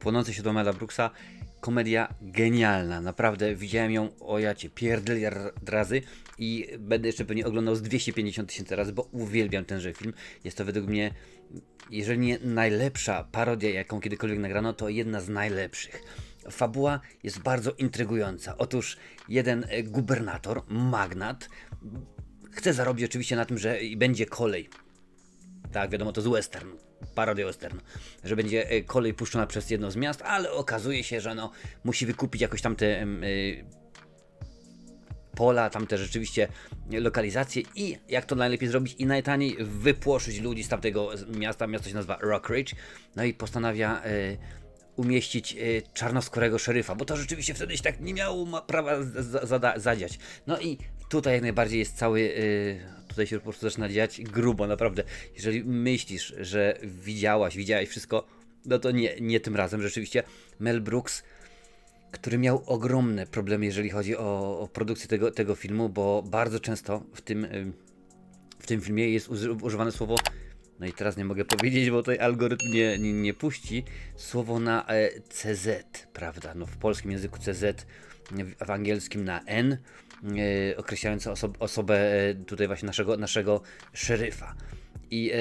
Płonące się do Mela Brooksa. Komedia genialna, naprawdę widziałem ją o jacie pierdeliard razy i będę jeszcze pewnie oglądał z 250 tysięcy razy, bo uwielbiam tenże film. Jest to według mnie, jeżeli nie najlepsza parodia, jaką kiedykolwiek nagrano, to jedna z najlepszych. Fabuła jest bardzo intrygująca. Otóż jeden e, gubernator, magnat, chce zarobić oczywiście na tym, że będzie kolej. Tak, wiadomo, to z western, parodia western, że będzie e, kolej puszczona przez jedno z miast, ale okazuje się, że no, musi wykupić jakoś tam te y, pola, tamte rzeczywiście lokalizacje i jak to najlepiej zrobić i najtaniej wypłoszyć ludzi z tamtego miasta, miasto się nazywa Rockridge, no i postanawia e, umieścić e, czarnoskórego szeryfa, bo to rzeczywiście wtedy się tak nie miało prawa zadziać. No i tutaj jak najbardziej jest cały, e, tutaj się po prostu zaczyna dziać grubo, naprawdę. Jeżeli myślisz, że widziałaś, widziałeś wszystko, no to nie, nie tym razem rzeczywiście. Mel Brooks który miał ogromne problemy, jeżeli chodzi o, o produkcję tego, tego filmu, bo bardzo często w tym, ym, w tym filmie jest uży- używane słowo, no i teraz nie mogę powiedzieć, bo tutaj algorytm nie, nie, nie puści, słowo na e, CZ, prawda? No w polskim języku CZ, w, w angielskim na N, określające oso osobę e, tutaj właśnie naszego, naszego szeryfa. I e,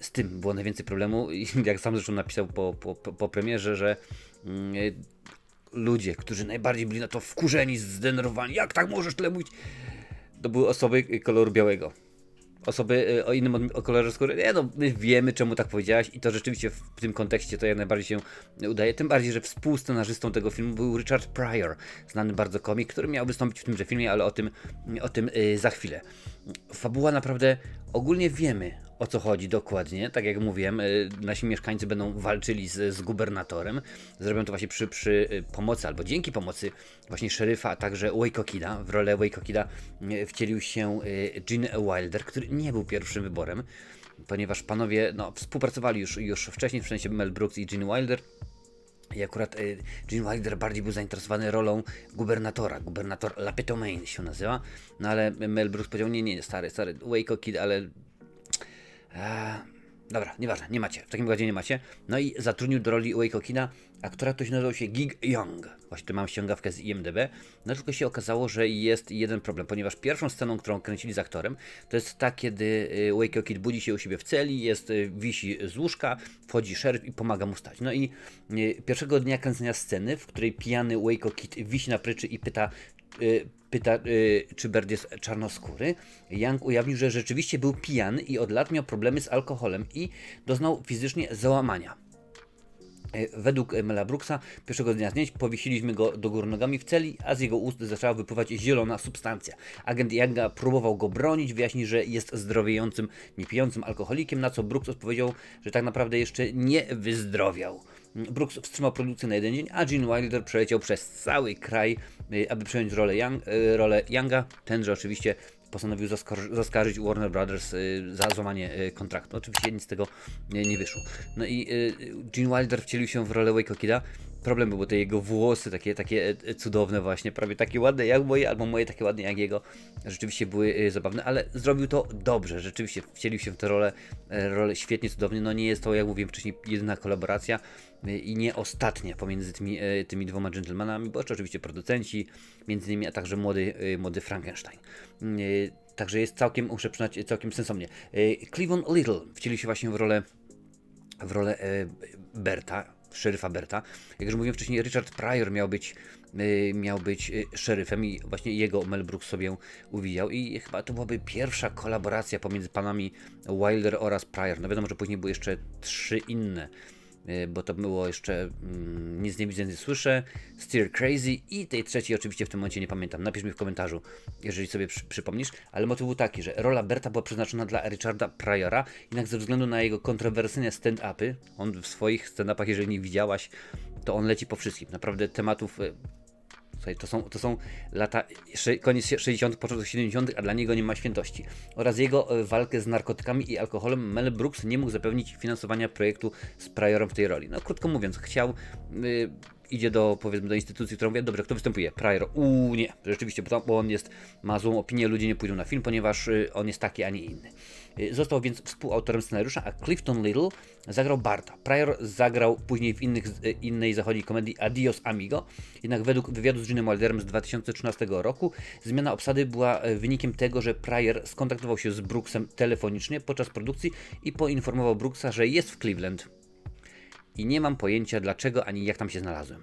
z tym było najwięcej problemu, jak sam zresztą napisał po, po, po premierze, że mm, e, ludzie, którzy najbardziej byli na to wkurzeni, zdenerwowani, jak tak możesz tyle mówić, to były osoby koloru białego. Osoby y, o innym o kolorze skóry. Nie no, my wiemy czemu tak powiedziałaś i to rzeczywiście w tym kontekście to jak najbardziej się udaje. Tym bardziej, że współscenarzystą tego filmu był Richard Pryor, znany bardzo komik, który miał wystąpić w tymże filmie, ale o tym, o tym y, za chwilę. Fabuła naprawdę, ogólnie wiemy o co chodzi dokładnie. Tak jak mówiłem, y, nasi mieszkańcy będą walczyli z, z gubernatorem. Zrobią to właśnie przy, przy y, pomocy albo dzięki pomocy właśnie szeryfa, a także Waco. W rolę Waco y, wcielił się Gene Wilder, który nie był pierwszym wyborem, ponieważ panowie no, współpracowali już, już wcześniej, w sensie Mel Brooks i Gene Wilder. I akurat Gene Wilder bardziej był zainteresowany rolą gubernatora. Gubernator Lapetomain się nazywa. No ale Mel Brooks powiedział, nie, nie, stary, stary, Waco Kid, ale Eee, dobra, nieważne, nie macie. W takim razie nie macie. No i zatrudnił do roli Waco Kina aktora, który nazywał się Gig Young. Właśnie tu mam ściągawkę z IMDb. No tylko się okazało, że jest jeden problem, ponieważ pierwszą sceną, którą kręcili z aktorem, to jest ta, kiedy y, Kid budzi się u siebie w celi, jest, y, wisi z łóżka, wchodzi szeryf i pomaga mu stać. No i y, pierwszego dnia kręcenia sceny, w której pijany Kid wisi na pryczy i pyta, pyta, y, czy Bird jest czarnoskóry. Young ujawnił, że rzeczywiście był pijany i od lat miał problemy z alkoholem i doznał fizycznie załamania. E, Według e, Mela Brooksa pierwszego dnia zdjęć powiesiliśmy go do góry nogami w celi, a z jego ust zaczęła wypływać zielona substancja. Agent Younga próbował go bronić, wyjaśnił, że jest zdrowiejącym, niepijącym alkoholikiem, na co Brooks odpowiedział, że tak naprawdę jeszcze nie wyzdrowiał. Brooks wstrzymał produkcję na jeden dzień, a Gene Wilder przeleciał przez cały kraj, y, aby przejąć rolę, Young, y, rolę Younga. Tenże oczywiście postanowił zaskar- zaskarżyć Warner Brothers y, za złamanie kontraktu. Oczywiście nic z tego nie, wyszło. No i Gene Wilder wcielił się w rolę Waco Kida. Problem był, bo te jego włosy takie, takie e, cudowne właśnie, prawie takie ładne jak moje, albo moje takie ładne jak jego, rzeczywiście były y, zabawne, ale zrobił to dobrze, rzeczywiście wcielił się w tę rolę, e, rolę świetnie, cudownie, no nie jest to, jak mówiłem wcześniej, jedyna kolaboracja i nie ostatnia pomiędzy tymi, e, tymi dwoma gentlemanami, bo jeszcze oczywiście producenci, między innymi, a także młody, młody Frankenstein. Także jest całkiem, muszę przyznać, całkiem sensownie. Cleavon Little wcielił się właśnie w rolę w rolę e, Berta, szeryfa Berta. Jak już mówiłem wcześniej, Richard Pryor miał być, e, miał być e, szeryfem i właśnie jego Mel Brooks sobie uwidział i chyba to byłaby pierwsza kolaboracja pomiędzy panami Wilder oraz Pryor. No wiadomo, że później były jeszcze trzy inne, bo to było jeszcze mm, Nic nie widzę, nie słyszę, Steer Crazy i tej trzeciej oczywiście w tym momencie nie pamiętam. Napisz mi w komentarzu, jeżeli sobie przy, przypomnisz, ale motyw był taki, że rola Berta była przeznaczona dla Richarda Pryora, jednak ze względu na jego kontrowersyjne stand-upy, on w swoich stand-upach, jeżeli nie widziałaś, to on leci po wszystkim. Naprawdę tematów e, Słuchaj, to są, to są lata, koniec 60., początek 70., a dla niego nie ma świętości. Oraz jego e, walkę z narkotykami i alkoholem Mel Brooks nie mógł zapewnić finansowania projektu z Priorem w tej roli. No krótko mówiąc, chciał y, idzie do, powiedzmy, do instytucji, która mówi, dobrze, kto występuje? Pryor. Uuu, nie, rzeczywiście, bo, bo on jest, ma złą opinię, ludzie nie pójdą na film, ponieważ y, on jest taki, a nie inny. Y, Został więc współautorem scenariusza, a Clifton Little zagrał Barta. Pryor zagrał później w innych, y, innej zachodniej komedii Adios Amigo, jednak według wywiadu z Ginem Wilderem z 2013 roku zmiana obsady była y, wynikiem tego, że Pryor skontaktował się z Brooksem telefonicznie podczas produkcji i poinformował Brooksa, że jest w Cleveland. I nie mam pojęcia dlaczego ani jak tam się znalazłem.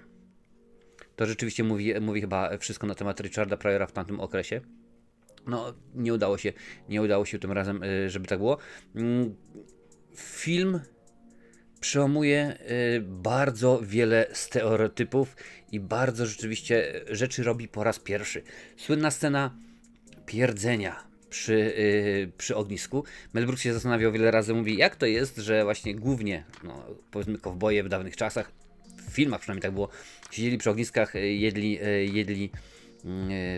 To rzeczywiście mówi, mówi chyba wszystko na temat Richarda Pryora w tamtym okresie. No, nie udało się, nie udało się tym razem, y, żeby tak było. Mm, Film przełamuje y, bardzo wiele stereotypów i bardzo rzeczywiście rzeczy robi po raz pierwszy. Słynna scena pierdzenia przy, y, przy ognisku. Mel Brooks się zastanawiał wiele razy, mówi jak to jest, że właśnie głównie, no, powiedzmy kowboje w dawnych czasach, w filmach przynajmniej tak było, siedzieli przy ogniskach, y, jedli, y, jedli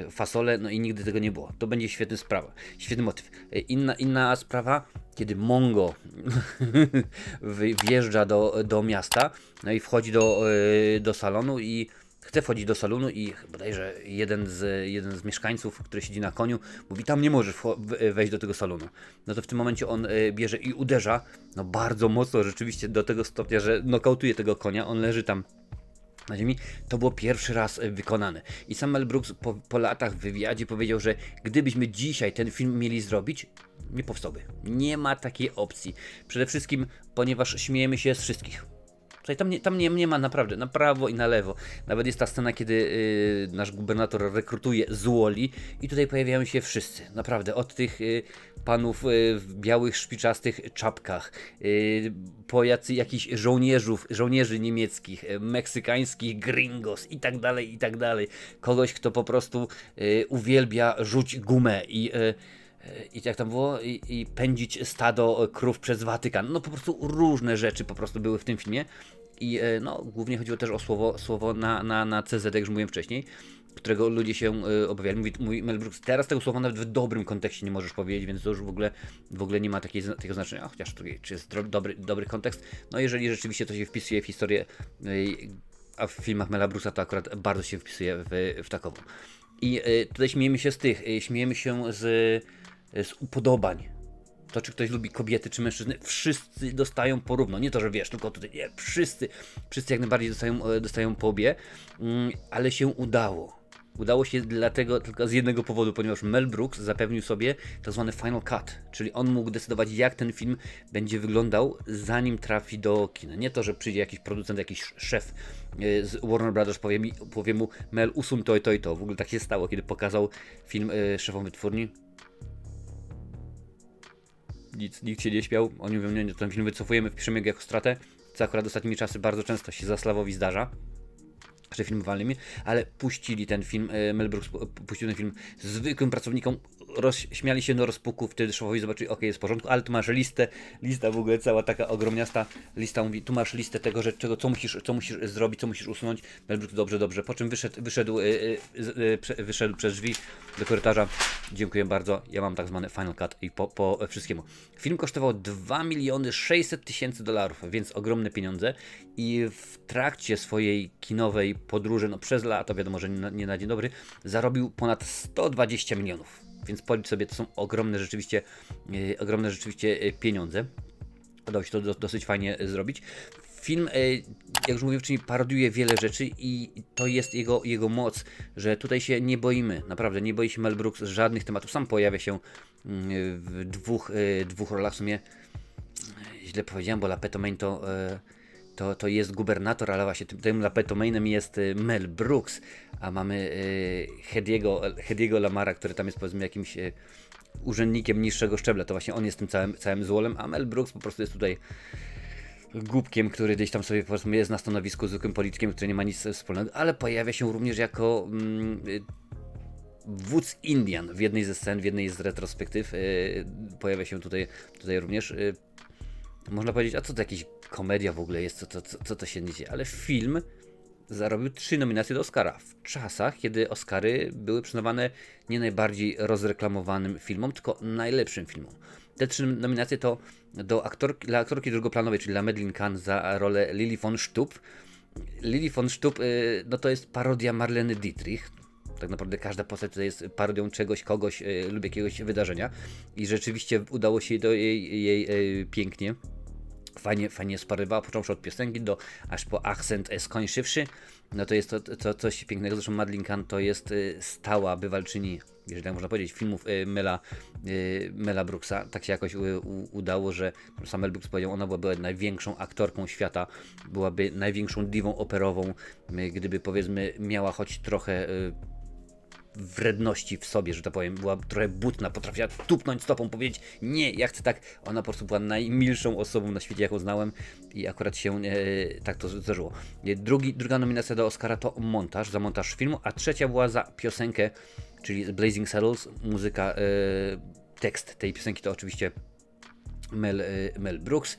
y, fasole, no i nigdy tego nie było. To będzie świetna sprawa, świetny motyw. Inna, inna sprawa, kiedy Mongo wjeżdża do, do miasta, no i wchodzi do, do salonu i chce wchodzić do salonu i bodajże jeden z, jeden z mieszkańców, który siedzi na koniu, mówi tam nie możesz wejść do tego salonu. No to w tym momencie on y, bierze i uderza, no bardzo mocno rzeczywiście do tego stopnia, że nokautuje tego konia, on leży tam na ziemi, to było pierwszy raz e, wykonane. I sam Mel Brooks po, po latach w wywiadzie powiedział, że gdybyśmy dzisiaj ten film mieli zrobić, nie powstałby. Nie ma takiej opcji. Przede wszystkim, ponieważ śmiejemy się z wszystkich. Tutaj tam, nie, tam nie, nie ma naprawdę, na prawo i na lewo. Nawet jest ta scena, kiedy y, nasz gubernator rekrutuje złoli i tutaj pojawiają się wszyscy. Naprawdę, od tych y, panów y, w białych, szpiczastych czapkach, y, po jacy, jakichś żołnierzów, żołnierzy niemieckich, y, meksykańskich gringos i tak dalej, i tak dalej. Kogoś, kto po prostu uwielbia rzuć gumę i... I jak tam było, i, i pędzić stado krów przez Watykan. No po prostu różne rzeczy po prostu były w tym filmie. I e, no, głównie chodziło też o słowo, słowo na, na, na CZ, jak już mówiłem wcześniej, którego ludzie się e, obawiali. Mówi, mówi Mel Brooks, teraz tego słowa nawet w dobrym kontekście nie możesz powiedzieć, więc to już w ogóle, w ogóle nie ma takiej, takiego znaczenia. A chociaż to, czy jest dobry, dobry kontekst? No jeżeli rzeczywiście to się wpisuje w historię, e, a w filmach Mela Brooksa to akurat bardzo się wpisuje w, w takową. I tutaj śmiejemy się z tych, śmiejemy się z, z upodobań. To, czy ktoś lubi kobiety, czy mężczyzny, wszyscy dostają porówno. Nie to, że wiesz, tylko tutaj, nie, wszyscy, wszyscy jak najbardziej dostają, e, dostają po obie, mm, ale się udało. Udało się dlatego tylko z jednego powodu, ponieważ Mel Brooks zapewnił sobie tak zwany final cut, czyli on mógł decydować, jak ten film będzie wyglądał, zanim trafi do kina. Nie to, że przyjdzie jakiś producent, jakiś szef e, z Warner Brothers, powie, mi, powie mu, Mel, usuń to i to i to. W ogóle tak się stało, kiedy pokazał film e, szefom wytwórni nic, nikt się nie śmiał. Oni mówią, nie, nie, ten film wycofujemy, wpiszemy go jako stratę, co akurat ostatnimi czasy bardzo często się Zaslawowi zdarza. Że filmowalnymi, ale puścili ten film, e, Mel Brooks pu- puścił ten film zwykłym pracownikom, rozśmiali się do rozpuku, wtedy szefowi zobaczyli, ok, jest w porządku, ale tu masz listę, lista w ogóle cała taka ogromniasta, lista mówi, tu masz listę tego, że czego, co musisz, co musisz zrobić, co musisz usunąć, Mel Brooks, dobrze, dobrze, po czym wyszedł, wyszedł, z- e, prze- wyszedł przez drzwi do korytarza, dziękuję bardzo, ja mam tak zwany final cut i po, po wszystkiemu. Film kosztował 2 miliony 600 tysięcy dolarów, więc ogromne pieniądze. I w trakcie swojej kinowej podróży, no przez lata, wiadomo, że nie na, nie na dzień dobry, zarobił ponad 120 milionów. Więc policz sobie, to są ogromne rzeczywiście, e, ogromne rzeczywiście e, pieniądze. Udało się to do, dosyć fajnie e, zrobić. Film, jak już mówiłem wcześniej, parodiuje wiele rzeczy i to jest jego, jego moc, że tutaj się nie boimy, naprawdę nie boi się Mel Brooks żadnych tematów. Sam pojawia się mm, w dwóch, dwóch rolach, w sumie źle powiedziałem, bo Lapetomain to, e, to, to jest gubernator, ale właśnie tym, tym Lapetomainem jest e, Mel Brooks, a mamy e, Hediego, Hediego Lamara, który tam jest powiedzmy jakimś e, urzędnikiem niższego szczebla, to właśnie on jest tym całym, całym złolem, a Mel Brooks po prostu jest tutaj głupkiem, który gdzieś tam sobie powiedzmy jest na stanowisku zwykłym politykiem, który nie ma nic wspólnego, ale pojawia się również jako mm, y, wódz Indian w jednej ze scen, w jednej z retrospektyw. y, pojawia się tutaj, tutaj również. y, można powiedzieć, a co to jakiś komedia w ogóle jest, co, co, co, co to się dzieje, ale film zarobił trzy nominacje do Oscara w czasach, kiedy Oscary były przyznawane nie najbardziej rozreklamowanym filmom, tylko najlepszym filmom. Te trzy nominacje to do aktorki, dla aktorki drugoplanowej, czyli dla Madeline Kahn za rolę Lily von Stupp, Lili von Stupp, y, no to jest parodia Marleny Dietrich. Tak naprawdę każda postać to jest parodią czegoś, kogoś y, lub jakiegoś wydarzenia. I rzeczywiście udało się do jej, jej y, pięknie. Fajnie, fajnie sparowała, począwszy od piosenki do aż po akcent e, skończywszy. No to jest to, to coś pięknego. Zresztą Madeline Kahn to jest y, stała bywalczyni, jeżeli tak można powiedzieć, filmów y, Mela, y, Mela Brooksa. Tak się jakoś u, u, udało, że sam Mel Brooks powiedział, ona byłaby największą aktorką świata, byłaby największą diwą operową, y, gdyby powiedzmy miała choć trochę y, wredności w sobie, że to powiem, była trochę butna, potrafiła tupnąć stopą, powiedzieć nie, ja chcę tak. Ona po prostu była najmilszą osobą na świecie, jaką znałem i akurat się e, tak to zdarzyło. E, Drugi, druga nominacja do Oscara to montaż, za montaż filmu, a trzecia była za piosenkę, czyli Blazing Saddles, muzyka, e, tekst tej piosenki to oczywiście Mel, e, Mel Brooks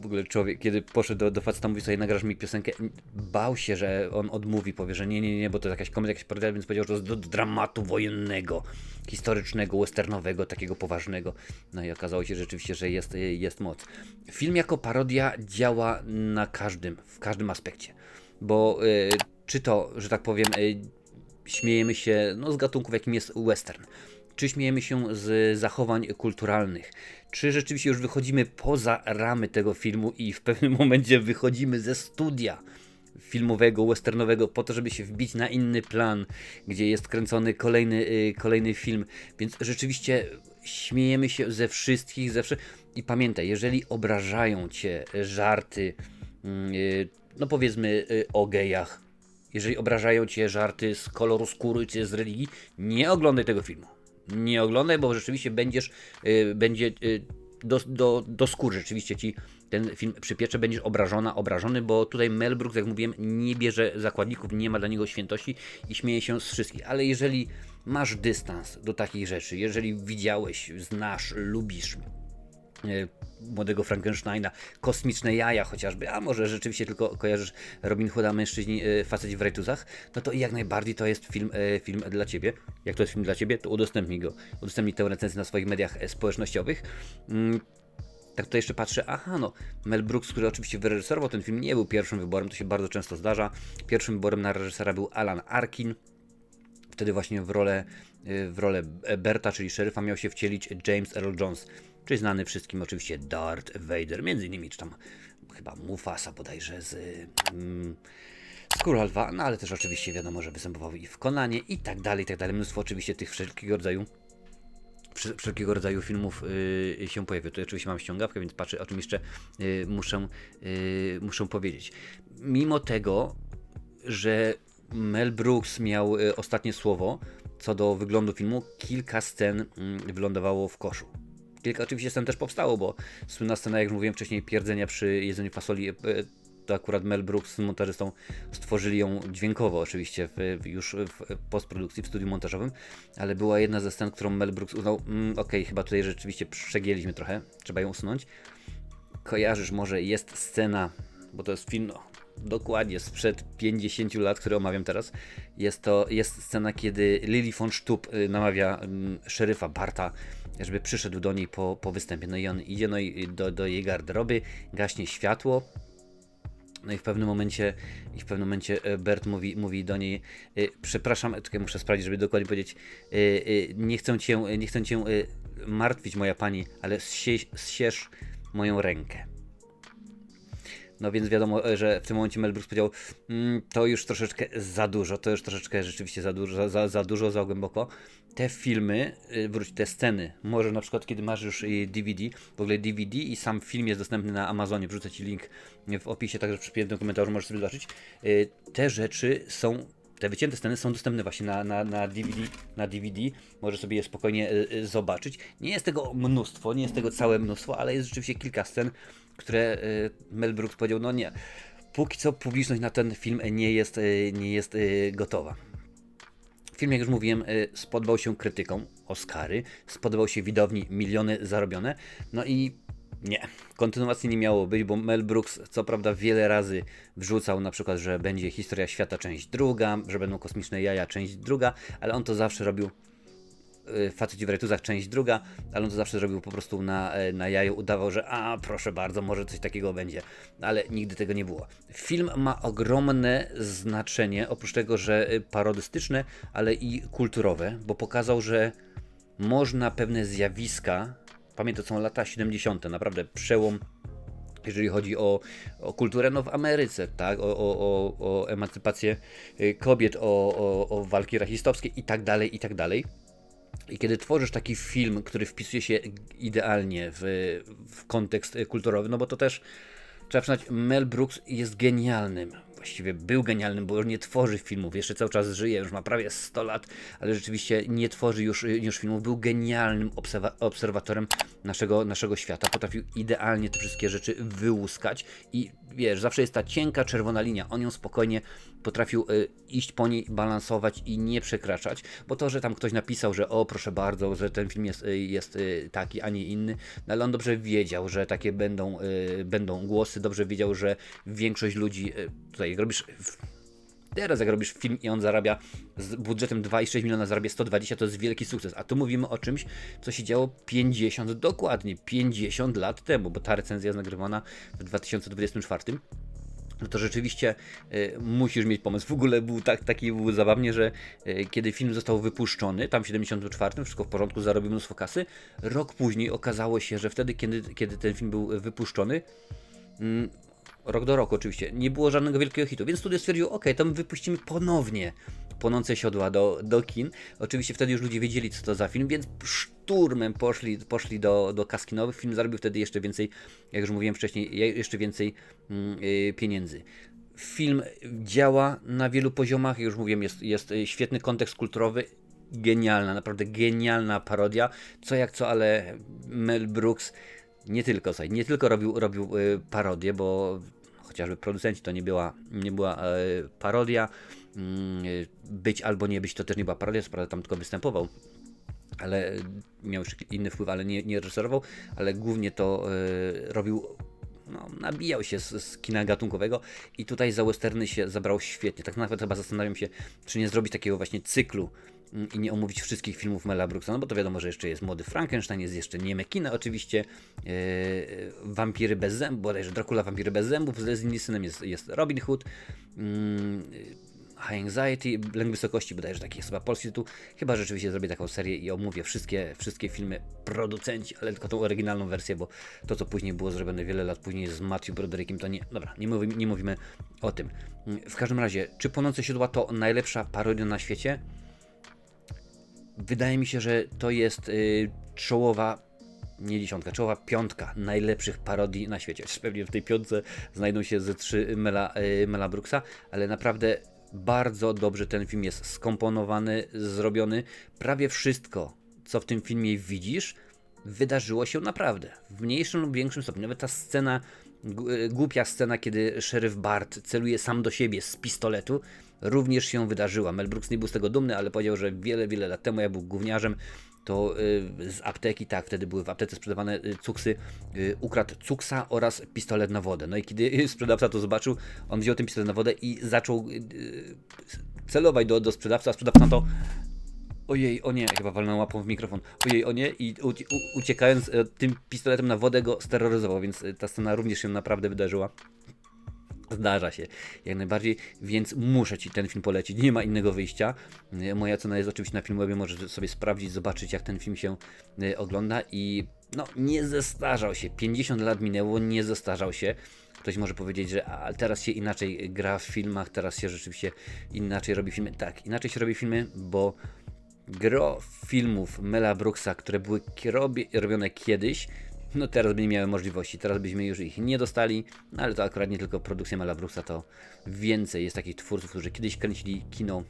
w ogóle człowiek, kiedy poszedł do, do faceta, mówi sobie, nagrasz mi piosenkę, bał się, że on odmówi, powie, że nie, nie, nie, bo to jest jakaś komedia, jakaś parodia, więc powiedział, że to jest do, do dramatu wojennego, historycznego, westernowego, takiego poważnego. No i okazało się rzeczywiście, że jest, jest moc. Film jako parodia działa na każdym, w każdym aspekcie, bo y, czy to, że tak powiem, y, śmiejemy się no, z gatunków, jakim jest western, czy śmiejemy się z zachowań kulturalnych, czy rzeczywiście już wychodzimy poza ramy tego filmu i w pewnym momencie wychodzimy ze studia filmowego, westernowego, po to, żeby się wbić na inny plan, gdzie jest kręcony kolejny, y, kolejny film. Więc rzeczywiście śmiejemy się ze wszystkich, ze wszy... I pamiętaj, jeżeli obrażają cię żarty, y, no powiedzmy y, o gejach, jeżeli obrażają cię żarty z koloru skóry czy z religii, nie oglądaj tego filmu nie oglądaj, bo rzeczywiście będziesz, y, będzie y, do, do, do skóry rzeczywiście ci ten film przypiecze, będziesz obrażona, obrażony, bo tutaj Mel Brooks, jak mówiłem, nie bierze zakładników, nie ma dla niego świętości i śmieje się z wszystkich, ale jeżeli masz dystans do takich rzeczy, jeżeli widziałeś, znasz, lubisz młodego Frankensteina, kosmiczne jaja chociażby, a może rzeczywiście tylko kojarzysz Robin Hooda, mężczyźni, e, faceci w rajtuzach, no to jak najbardziej to jest film, e, film dla Ciebie. Jak to jest film dla Ciebie, to udostępnij go. Udostępnij tę recenzję na swoich mediach e, społecznościowych. Mm, tak to jeszcze patrzę, aha no, Mel Brooks, który oczywiście wyreżyserował ten film, nie był pierwszym wyborem, to się bardzo często zdarza. Pierwszym wyborem na reżysera był Alan Arkin. Wtedy właśnie w rolę, w rolę Berta, czyli szeryfa, miał się wcielić James Earl Jones czyli znany wszystkim oczywiście Darth Vader, między innymi czy tam chyba Mufasa bodajże z mm, Squirrel 2, no ale też oczywiście wiadomo, że występował i w Konanie i tak dalej, i tak dalej. Mnóstwo oczywiście tych wszelkiego rodzaju wszelkiego rodzaju filmów yy, się pojawia. Tu oczywiście mam ściągawkę, więc patrzę, o czym jeszcze yy, muszę, yy, muszę powiedzieć. Mimo tego, że Mel Brooks miał y, ostatnie słowo co do wyglądu filmu, kilka scen mm, wylądowało w koszu. Kilka oczywiście scen też powstało, bo słynna scena, jak już mówiłem wcześniej, pierdzenia przy jedzeniu fasoli, e, to akurat Mel Brooks z montażystą stworzyli ją dźwiękowo oczywiście w, już w postprodukcji, w studiu montażowym, ale była jedna ze scen, którą Mel Brooks uznał, mm, okej, okay, chyba tutaj rzeczywiście przegięliśmy trochę, trzeba ją usunąć. Kojarzysz może, jest scena, bo to jest film, no, dokładnie sprzed 50 lat, który omawiam teraz. Jest to jest scena, kiedy Lily von Stupp y, namawia mm, szeryfa Barta żeby przyszedł do niej po, po występie. No i on idzie no i do, do jej garderoby, gaśnie światło. No i w pewnym momencie, i w pewnym momencie e, Bert mówi, mówi do niej, e, przepraszam, tylko muszę sprawdzić, żeby dokładnie powiedzieć, e, nie chcę cię, nie chcę cię martwić, moja pani, ale zsiesz moją rękę. No więc wiadomo, że w tym momencie Mel Brooks powiedział, mm, to już troszeczkę za dużo, to już troszeczkę rzeczywiście za dużo, za, za dużo, za głęboko. Te filmy, y, wróć, te sceny, może na przykład kiedy masz już DVD, w ogóle DVD i sam film jest dostępny na Amazonie, wrzucę Ci link w opisie, także w przypiętym komentarzu możesz sobie zobaczyć. Y, te rzeczy są te wycięte sceny są dostępne właśnie na, na, na, DVD, na DVD. Możesz sobie je spokojnie y, zobaczyć. Nie jest tego mnóstwo, nie jest tego całe mnóstwo, ale jest rzeczywiście kilka scen, które y, Mel Brooks powiedział, no nie, póki co publiczność na ten film nie jest, y, nie jest y, gotowa. Film, jak już mówiłem, spodobał się krytykom, Oscary, spodobał się widowni, miliony zarobione, no i nie, kontynuacji nie miało być, bo Mel Brooks co prawda wiele razy wrzucał na przykład, że będzie Historia Świata część druga, że będą Kosmiczne Jaja część druga, ale on to zawsze robił Faceci w rajtuzach, część druga, ale on to zawsze zrobił po prostu na, e, na jaju, udawał, że a proszę bardzo, może coś takiego będzie, ale nigdy tego nie było. Film ma ogromne znaczenie, oprócz tego, że y, parodystyczne, ale i kulturowe, bo pokazał, że można pewne zjawiska, pamiętam to są lata 70., naprawdę przełom jeżeli chodzi o, o kulturę no w Ameryce, tak? o, o, o, o emancypację y, kobiet, o, o, o walki rasistowskie i tak dalej, i tak dalej. I kiedy tworzysz taki film, który wpisuje się idealnie w, w kontekst y, kulturowy, no bo to też trzeba przyznać, Mel Brooks jest genialnym. Właściwie był genialnym, bo już nie tworzy filmów, jeszcze cały czas żyje, już ma prawie 100 lat, ale rzeczywiście nie tworzy już, już filmów. Był genialnym obserwa- obserwatorem naszego, naszego świata. Potrafił idealnie te wszystkie rzeczy wyłuskać i wiesz, zawsze jest ta cienka czerwona linia. On ją spokojnie potrafił y, iść po niej, balansować i nie przekraczać, bo to, że tam ktoś napisał, że o proszę bardzo, że ten film jest, y, jest y, taki, a nie inny, no ale on dobrze wiedział, że takie będą, y, będą głosy, dobrze wiedział, że większość ludzi, y, tutaj robisz Teraz jak robisz film i on zarabia z budżetem 2,6 miliona, zarabia 120, to jest wielki sukces. A tu mówimy o czymś, co się działo 50, dokładnie 50 lat temu, bo ta recenzja jest nagrywana w 2024 no to rzeczywiście y, musisz mieć pomysł. W ogóle był tak, taki był zabawnie, że y, kiedy film został wypuszczony, tam w 74, wszystko w porządku, zarobił mnóstwo kasy. Rok później okazało się, że wtedy, kiedy, kiedy ten film był wypuszczony, mm, rok do roku oczywiście, nie było żadnego wielkiego hitu, więc studio stwierdziło, ok, to my wypuścimy ponownie Płonące siodła do, do kin. Oczywiście wtedy już ludzie wiedzieli, co to za film, więc szturmem poszli, poszli do, do kas kinowych. Film zarobił wtedy jeszcze więcej, jak już mówiłem wcześniej, je- jeszcze więcej mm, y, pieniędzy. Film działa na wielu poziomach, już mówiłem, jest, jest y, świetny kontekst kulturowy, genialna, naprawdę genialna parodia. Co jak co, ale Mel Brooks nie tylko, słuchaj, nie tylko robił, robił y, parodię, bo chociażby producenci to nie była, nie była e, parodia. Mm, y, być albo nie być to też nie była parodia, co prawda tam tylko występował ale miał już inny wpływ, ale nie, nie reżyserował, ale głównie to e, robił, no, nabijał się z, z kina gatunkowego i tutaj za westerny się zabrał świetnie. Tak nawet chyba zastanawiam się, czy nie zrobić takiego właśnie cyklu i nie omówić wszystkich filmów Mela Brooksa, no bo to wiadomo, że jeszcze jest Młody Frankenstein, jest jeszcze Nieme kina oczywiście, e, Wampiry bez zębów, bodajże Dracula Wampiry bez zębów, z Leslie Nielsenem jest, jest Robin Hood, mm, High Anxiety, Lęk Wysokości, bodajże taki jest chyba polski tytuł. Chyba rzeczywiście zrobię taką serię i omówię wszystkie, wszystkie filmy producenci, ale tylko tą oryginalną wersję, bo to, co później było zrobione wiele lat później z Matthew Broderickiem, to nie, dobra, nie mówimy, nie mówimy o tym. W każdym razie, czy Płonące Siodła to najlepsza parodia na świecie? Wydaje mi się, że to jest y, czołowa nie dziesiątka, czołowa piątka najlepszych parodii na świecie. Pewnie w tej piątce znajdą się ze trzy Mela, y, Mela Brooksa, ale naprawdę bardzo dobrze ten film jest skomponowany, zrobiony. Prawie wszystko, co w tym filmie widzisz, wydarzyło się naprawdę. W mniejszym lub większym stopniu. Nawet ta scena, głupia scena, kiedy szeryf Bart celuje sam do siebie z pistoletu, również się wydarzyła. Mel Brooks nie był z tego dumny, ale powiedział, że wiele, wiele lat temu, jak był gówniarzem, to y, z apteki, tak, wtedy były w aptece sprzedawane y, cuksy, ukradł cuksa oraz pistolet na wodę. No i kiedy sprzedawca to zobaczył, on wziął ten pistolet na wodę i zaczął celować do, do sprzedawcy, a sprzedawca to ojej, o nie, chyba walnął łapą w mikrofon, ojej, o nie i uciekając e, tym pistoletem na wodę go steroryzował, więc e, ta scena również się naprawdę wydarzyła. Zdarza się, jak najbardziej, więc muszę Ci ten film polecić, nie ma innego wyjścia. E, Moja cena jest oczywiście na Filmwebie, możesz sobie sprawdzić, zobaczyć jak ten film się ogląda i no, nie zestarzał się, 50 lat minęło, nie zestarzał się. Ktoś może powiedzieć, że a, teraz się inaczej gra w filmach, teraz się rzeczywiście inaczej robi filmy. Tak, inaczej się robi filmy, bo gro filmów Mela Brooksa, które były robione kiedyś, no teraz by nie miały możliwości, teraz byśmy już ich nie dostali, no ale to akurat nie tylko produkcja Mela Brooksa, to więcej jest takich twórców, którzy kiedyś kręcili kino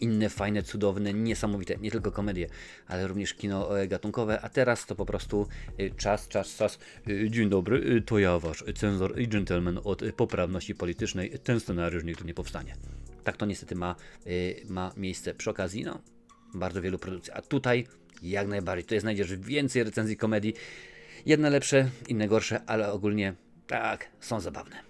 inne fajne, cudowne, niesamowite, nie tylko komedie, ale również kino e, gatunkowe, a teraz to po prostu e, czas, czas, czas. E, Dzień dobry, to ja wasz cenzor i gentleman od poprawności politycznej. Ten scenariusz nigdy nie powstanie. Tak to niestety ma, e, ma miejsce przy okazji, no, bardzo wielu produkcji, a tutaj jak najbardziej, tutaj znajdziesz więcej recenzji komedii, jedne lepsze, inne gorsze, ale ogólnie tak, są zabawne.